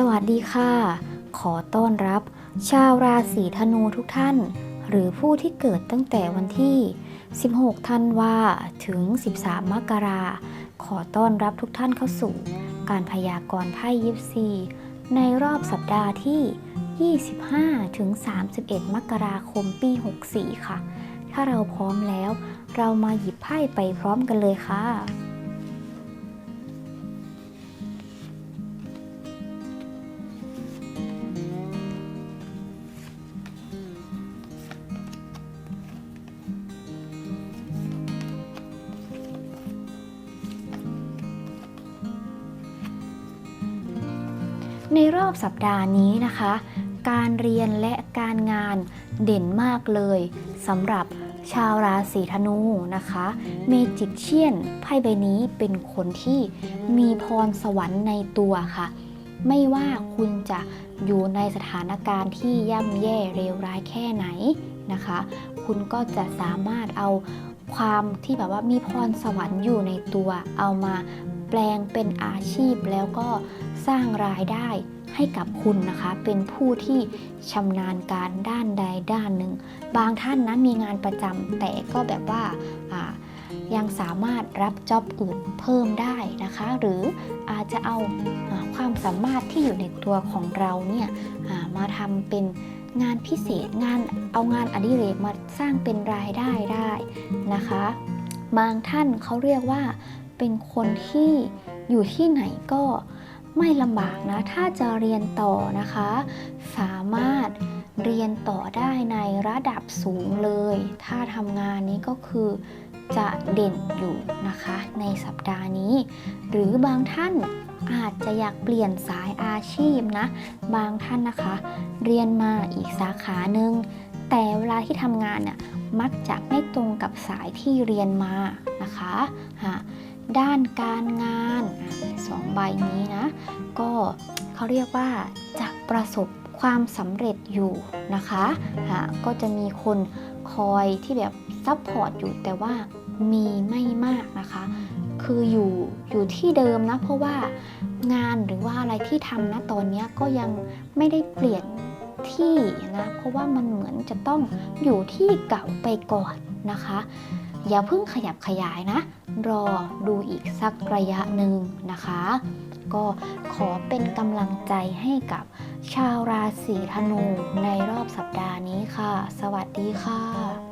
สวัสดีค่ะ ขอต้อนรับ ชาวราศีธนูทุกท่าน หรือผู้ที่เกิดตั้งแต่วันที่ 16 ธันวาถึง 13 มกราขอต้อนรับทุกท่านเข้าสู่ การพยากรณ์ไพ่ยิปซี ในรอบสัปดาห์ที่ 25 ถึง 31 มกราคมปี 64 ค่ะ ถ้าเราพร้อมแล้ว เรามาหยิบไพ่ไปพร้อมกันเลยค่ะ ในรอบสัปดาห์นี้นะคะ การเรียนและการงานเด่นมากเลยสำหรับชาวราศีธนูนะคะ เมจิกเชียนไพ่ใบนี้เป็นคนที่มีพรสวรรค์ในตัวค่ะ ไม่ว่าคุณจะอยู่ในสถานการณ์ที่ย่ำแย่เลวร้ายแค่ไหนนะคะ คุณก็จะสามารถเอาความที่แบบว่ามีพรสวรรค์อยู่ในตัวเอามา แปลงเป็นอาชีพแล้วก็สร้างรายได้ให้กับคุณนะคะ เป็นผู้ที่ชำนาญการด้านใดด้านหนึ่ง บางท่านนะมีงานประจำแต่ก็แบบว่ายังสามารถรับจ็อบอื่นเพิ่มได้นะคะ หรืออาจจะเอาความสามารถที่อยู่ในตัวของเราเนี่ยมาทำเป็นงานพิเศษงานเอางานอดิเรกมาสร้างเป็นรายได้ได้นะคะ บางท่านเขาเรียกว่า เป็นคนที่อยู่ที่ไหนก็ไม่ลำบากนะ ถ้าจะเรียนต่อนะคะ สามารถเรียนต่อได้ในระดับสูงเลย ถ้าทำงานนี้ก็คือจะเด่นอยู่นะคะ ในสัปดาห์นี้ หรือบางท่านอาจจะอยากเปลี่ยนสายอาชีพนะ บางท่านนะคะ เรียนมาอีกสาขาหนึ่งแต่เวลาที่ทำงานเนี่ยมักจะไม่ตรงกับสายที่เรียนมานะคะฮะ ด้านการงานสองใบนี้นะ ก็เขาเรียกว่าจะประสบความสำเร็จอยู่นะคะะก็จะมีคนคอยที่แบบซัพพอร์ตอยู่แต่ว่ามีไม่มากนะคะ คืออยู่อยู่ที่เดิมนะ เพราะว่างานหรือว่าอะไรที่ทำนะตอนนี้ก็ยังไม่ได้เปลี่ยนที่นะ เพราะว่ามันเหมือนจะต้องอยู่ที่เก่าไปก่อนนะคะ อย่าเพิ่งขยับขยายนะ รอดูอีกสักระยะหนึ่งนะคะ ก็ขอเป็นกำลังใจให้กับชาวราศีธนูในรอบสัปดาห์นี้ค่ะ สวัสดีค่ะ